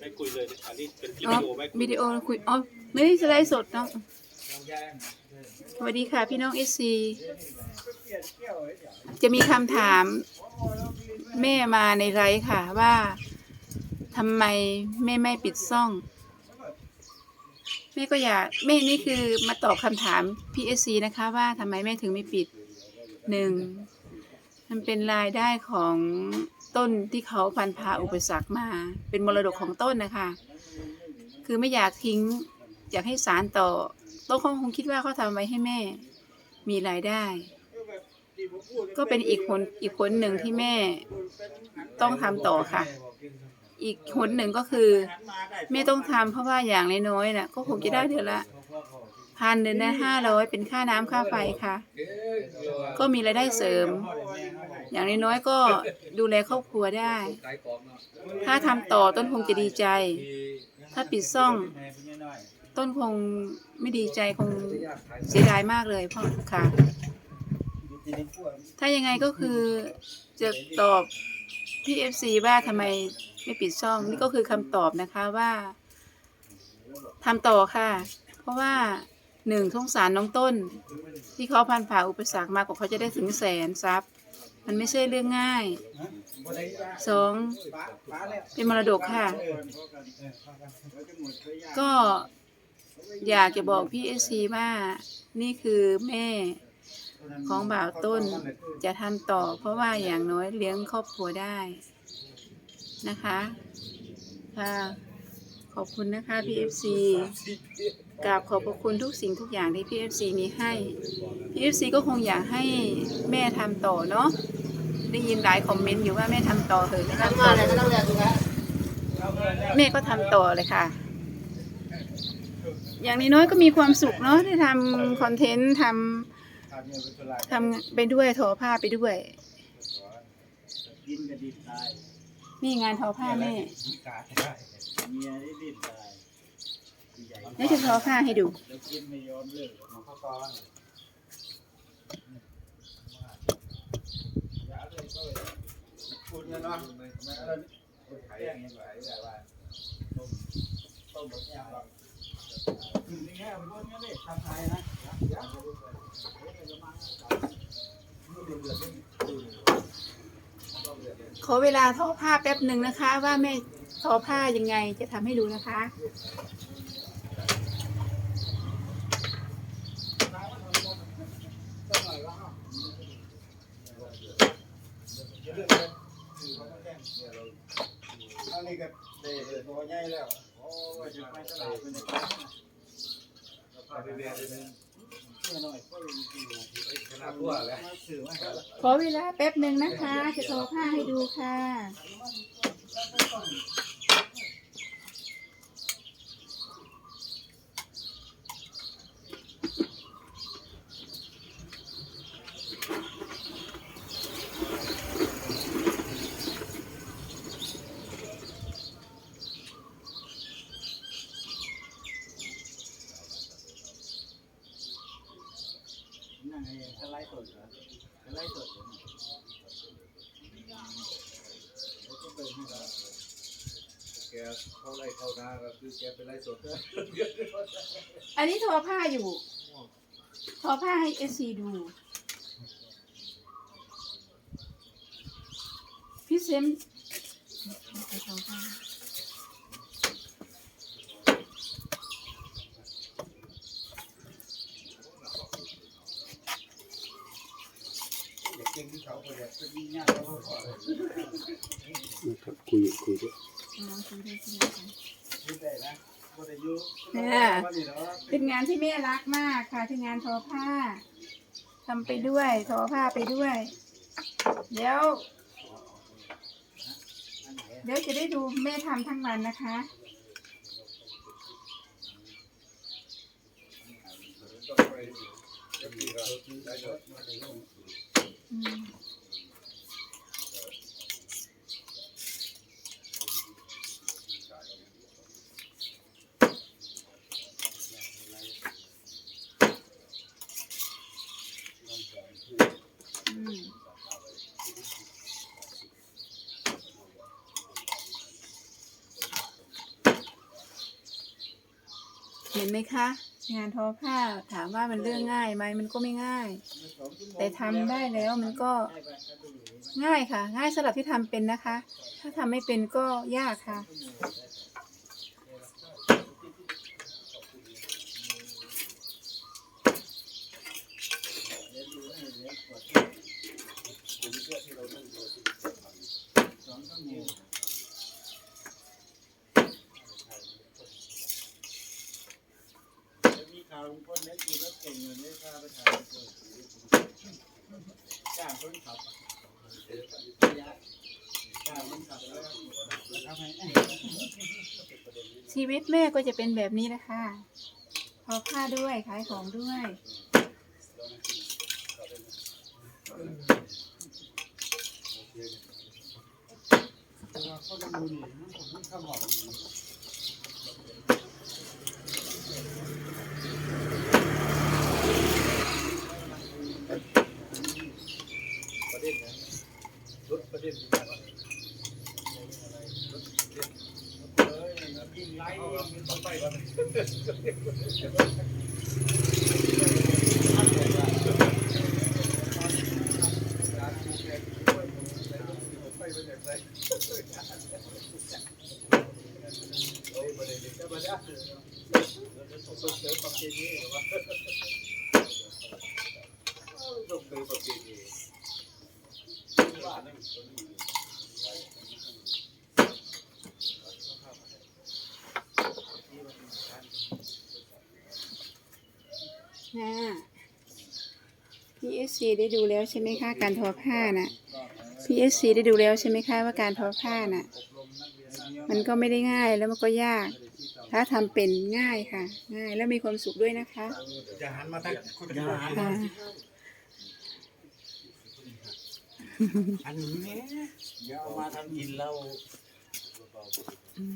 ไม่คุยเลยอันนี้เป็นคลิปอ๋อวิดีโอไม่คุยวิดีโอคุยอ๋อไม่ได้สไลด์สดเนาะสวัสดีค่ะพี่น้องเอซีจะมีคำถามแม่มาในไลฟ์ค่ะว่าทำไมแม่ไม่ปิดซ่องแม่ก็อยากแม่นี่คือมาตอบคำถามพีเอซีนะคะ ว่าทำไมแม่ถึงไม่ปิดหนึ่งมันเป็นรายได้ของต้นที่เขาพันพาอุปสรรคมา เป็นมรดกของต้นนะคะ คือไม่อยากทิ้ง อยากให้สารต่อต้นเขาคงคิดว่าเขาทำไว้ให้แม่ มีรายได้ ก็เป็นอีกผลอีกผลหนึ่งที่แม่ต้องทำต่อค่ะ อีกผลหนึ่งก็คือแม่ต้องทำเพราะว่าอย่างน้อยๆน่ะ ก็คงจะได้เดือนละพันเดือนละห้าร้อยเป็นค่าน้ำค่าไฟค่ะ ก็มีรายได้เสริม อย่างน้อยๆก็ดูแลครอบครัวได้ ถ้าทำต่อต้นคงจะดีใจ ถ้าปิดซ่อง ต้นคงไม่ดีใจคงเสียดายมากเลยพ่อค่ะ ถ้ายังไงก็คือจะตอบ พี่เอฟซีว่าทำไมไม่ปิดช่องนี่ก็คือคำตอบนะคะว่าทำต่อค่ะ เพราะว่าหนึ่งสงสารน้องต้น ที่เขาผ่านผ่าอุปสรรคมากกว่าเขาจะได้ถึงแสนซับมันไม่ใช่เรื่องง่ายสองเป็นมรดกค่ะ ก็อยากจะบอกพี่เอซีว่านี่คือแม่ ของบ่าวต้นจะทำต่อ เพราะว่าอย่างน้อยเลี้ยงครอบครัวได้นะคะค่ะขอบคุณนะคะพี่เอฟซีกราบขอบพระคุณทุกสิ่งทุกอย่างที่พี่เอฟซีมีให้พี่เอฟซีก็คงอยากให้แม่ทำต่อเนาะได้ยินหลายคอมเมนต์อยู่ว่าแม่ทำต่อเถอะไม่ทำต่อแม่ก็ทำต่อเลยค่ะอย่างน้อยๆก็มีความสุขเนาะได้ทำคอนเทนต์ทำ ทำไปด้วยทอผ้าไปด้วย ดินกับดินตายนี่งานทอผ้าแม่เมียได้ดินตายใหญ่แม่จะทอผ้าให้ดูแล้วกินไม่ยอมเลิกมันเข้าตอนคุณเนาะไม่เออขายอย่างนี้ไปได้ว่าต้มแบบนี้แบบนี่แค่มันก็ไม่ได้ทำไทยนะ ขอเวลาทอผ้าแป๊บหนึ่งนะคะ ว่าแม่ทอผ้ายังไงจะทำให้ดูนะคะ อันนี้ก็เด็ดตัวใหญ่แล้วโอ้ยจะไปตลาดเป็นในร้าไปเรียนเรื่องกินอยู่ ขอว่าขอเวลาแป๊บหนึ่งนะคะ จะทอผ้าให้ดูค่ะ นั่งไงสไลด์สดเหรอสไรสดเหรอก็เปิดให้เราแกเข้าไล่เข้านาก็คือแกเป็นไล่สดอันนี้ทอผ้าอยู่ ทอผ้าให้เอซีดู พี่เซมไปทอผ้า อยากเก่งที่เขาค นะมีงานเขาขอเลยคุยคุยด้วยอ๋อคุยด้คุยค่ะคิดได้นะคนอายุเนี่ยเป็นงานที่แม่รักมากค่ะคืองานทอผ้าทำไปด้วยทอผ้าไปด้วย เดี๋ยว เดี๋ยวจะได้ดูแม่ทำทั้งวันนะคะอืม เห็นไหมคะ งานทอผ้าถามว่ามันเรื่องง่ายไหมมันก็ไม่ง่าย แต่ทำได้แล้วมันก็ง่ายค่ะ ง่ายสำหรับที่ทำเป็นนะคะ ถ้าทำไม่เป็นก็ยากค่ะ มีข่าวคนนี้คือรถเก่งเลยนี่พาไปถ่ายจ้างคนขับจ้างคนขับแล้วทำให้ชีวิตแม่ก็จะเป็นแบบนี้นะคะทอผ้าด้วยขายของด้วย เขาดูนี่มันข้ามหอก gracias. ค่ะ PSC ได้ดูแล้วใช่ไหมคะการทอผ้าน่ะ PSC ได้ดูแล้วใช่ไหมคะว่าการทอผ้าน่ะ มันก็ไม่ได้ง่ายแล้วมันก็ยาก ถ้าทำเป็นง่ายค่ะ ง่ายแล้วมีความสุขด้วยนะคะจะหันมาตั้งคุณจะหันค่ะอันนี้เนี่ยเดี๋ยวเอามาทำกินเราอืม